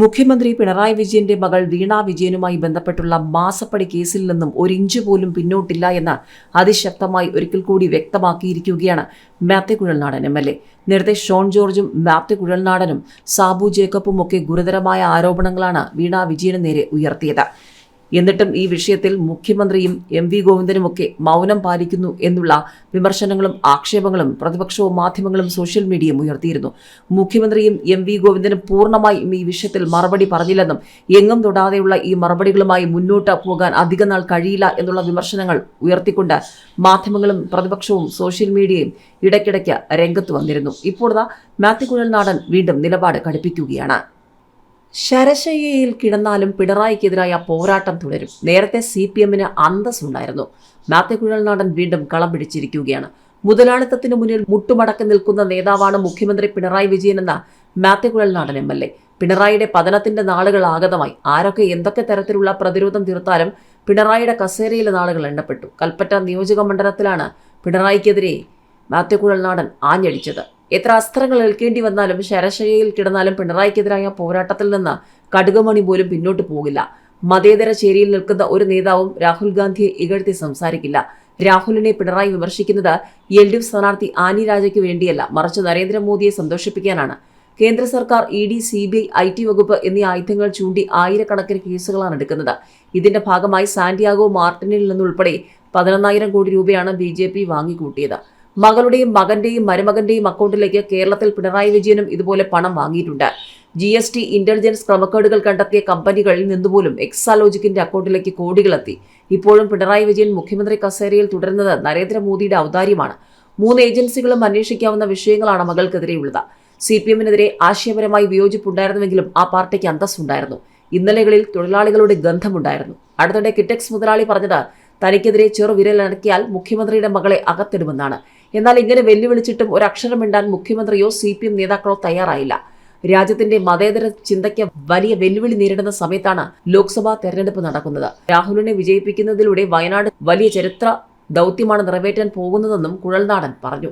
മുഖ്യമന്ത്രി പിണറായി വിജയന്റെ മകൾ വീണ വിജയനുമായി ബന്ധപ്പെട്ടുള്ള മാസപ്പടി കേസിൽ നിന്നും ഒരിഞ്ച് പോലും പിന്നോട്ടില്ല എന്ന് അതിശക്തമായി ഒരിക്കൽ കൂടി വ്യക്തമാക്കിയിരിക്കുകയാണ് Mathew Kuzhalnadan M L A. നേരത്തെ ഷോൺ ജോർജും മാത്യു കുഴൽനാടനും സാബു ജേക്കബും ഒക്കെ ഗുരുതരമായ ആരോപണങ്ങളാണ് വീണ വിജയന് നേരെ ഉയർത്തിയത്. എന്നിട്ടും ഈ വിഷയത്തിൽ മുഖ്യമന്ത്രിയും എം വി ഗോവിന്ദനുമൊക്കെ മൗനം പാലിക്കുന്നു എന്നുള്ള വിമർശനങ്ങളും ആക്ഷേപങ്ങളും പ്രതിപക്ഷവും മാധ്യമങ്ങളും സോഷ്യൽ മീഡിയയും ഉയർത്തിയിരുന്നു. മുഖ്യമന്ത്രിയും എം വി ഗോവിന്ദനും പൂർണമായും ഈ വിഷയത്തിൽ മറുപടി പറഞ്ഞില്ലെന്നും എങ്ങും തൊടാതെയുള്ള ഈ മറുപടികളുമായി മുന്നോട്ട് പോകാൻ അധിക നാൾ കഴിയില്ല എന്നുള്ള വിമർശനങ്ങൾ ഉയർത്തിക്കൊണ്ട് മാധ്യമങ്ങളും പ്രതിപക്ഷവും സോഷ്യൽ മീഡിയയും ഇടയ്ക്കിടയ്ക്ക് രംഗത്ത് വന്നിരുന്നു. ഇപ്പോഴത്തെ മാത്യു കുഴൽനാടൻ വീണ്ടും നിലപാട് കടുപ്പിക്കുകയാണ്. ശരശയ്യയിൽ കിടന്നാലും പിണറായിക്കെതിരായ പോരാട്ടം തുടരും. നേരത്തെ സി പി എമ്മിന് അന്തസ്സുണ്ടായിരുന്നു. മാത്യു കുഴൽനാടൻ വീണ്ടും കളം പിടിച്ചിരിക്കുകയാണ് മുതലാളിത്തത്തിന് മുന്നിൽ മുട്ടുമടക്കി നിൽക്കുന്ന നേതാവാണ് മുഖ്യമന്ത്രി പിണറായി വിജയൻ എന്ന Mathew Kuzhalnadan M L A. പിണറായിയുടെ പതനത്തിന്റെ നാളുകൾ ആഗതമായി. ആരൊക്കെ എന്തൊക്കെ തരത്തിലുള്ള പ്രതിരോധം തീർത്താലും പിണറായിയുടെ കസേരയിലെ നാളുകൾ എണ്ണപ്പെട്ടു. കൽപ്പറ്റ നിയോജക മണ്ഡലത്തിലാണ് പിണറായിക്കെതിരെ മാത്യു കുഴൽനാടൻ ആഞ്ഞടിച്ചത്. എത്ര അസ്ത്രങ്ങൾ ഏൽക്കേണ്ടി വന്നാലും ശരശയിൽ കിടന്നാലും പിണറായിക്കെതിരായ പോരാട്ടത്തിൽ നിന്ന് കടുകമണി പോലും പിന്നോട്ട് പോകില്ല. മതേതര ചേരിയിൽ നിൽക്കുന്ന ഒരു നേതാവും രാഹുൽ ഗാന്ധിയെ ഇകഴ്ത്തി സംസാരിക്കില്ല. രാഹുലിനെ പിണറായി വിമർശിക്കുന്നത് എൽ ഡി എഫ് സ്ഥാനാർത്ഥി ആനി രാജയ്ക്ക് വേണ്ടിയല്ല. മറിച്ച് നരേന്ദ്രമോദിയെ സന്തോഷിപ്പിക്കാനാണ്. കേന്ദ്ര സർക്കാർ E D C B I T വകുപ്പ് എന്നീ ആയുധങ്ങൾ ചൂണ്ടി ആയിരക്കണക്കിന് കേസുകളാണ് എടുക്കുന്നത്. ഇതിന്റെ ഭാഗമായി സാന്റിയാഗോ മാർട്ടിനിൽ നിന്നുൾപ്പെടെ പതിനൊന്നായിരം കോടി രൂപയാണ് ബി ജെ പി വാങ്ങിക്കൂട്ടിയത്. മകളുടെയും മകന്റെയും മരുമകന്റെയും അക്കൗണ്ടിലേക്ക് കേരളത്തിൽ പിണറായി വിജയനും ഇതുപോലെ പണം വാങ്ങിയിട്ടുണ്ട്. ജി എസ് ടി ഇന്റലിജൻസ് ക്രമക്കേടുകൾ കണ്ടെത്തിയ കമ്പനികളിൽ നിന്നുപോലും എക്സാലോജിക്കിന്റെ അക്കൗണ്ടിലേക്ക് കോടികളെത്തി. ഇപ്പോഴും പിണറായി വിജയൻ മുഖ്യമന്ത്രി കസേരയിൽ തുടരുന്നത് നരേന്ദ്രമോദിയുടെ ഔദാര്യമാണ്. മൂന്ന് ഏജൻസികളും അന്വേഷിക്കാവുന്ന വിഷയങ്ങളാണ് മകൾക്കെതിരെയുള്ളത്. സി പി എമ്മിനെതിരെ ആശയപരമായി വിയോജിപ്പുണ്ടായിരുന്നുവെങ്കിലും ആ പാർട്ടിക്ക് അന്തസ്സുണ്ടായിരുന്നു. ഇന്നലെകളിൽ തൊഴിലാളികളുടെ ഗന്ധമുണ്ടായിരുന്നു. അടുത്തിടെ കിറ്റക്സ് മുതലാളി പറഞ്ഞത് തനിക്കെതിരെ ചെറുവിരലനക്കിയാൽ മുഖ്യമന്ത്രിയുടെ മകളെ അകത്തിടുമെന്നാണ്. എന്നാൽ ഇങ്ങനെ വെല്ലുവിളിച്ചിട്ടും ഒരക്ഷരം മിണ്ടാൻ മുഖ്യമന്ത്രിയോ സി പി എം നേതാക്കളോ തയ്യാറായില്ല. രാജ്യത്തിന്റെ മതേതര ചിന്തയ്ക്ക് വലിയ വെല്ലുവിളി നേരിടുന്ന സമയത്താണ് ലോക്സഭാ തെരഞ്ഞെടുപ്പ് നടക്കുന്നത്. രാഹുലിനെ വിജയിപ്പിക്കുന്നതിലൂടെ വയനാട് വലിയ ചരിത്ര ദൗത്യമാണ് നിറവേറ്റാൻ പോകുന്നതെന്നും കുഴൽനാടൻ പറഞ്ഞു.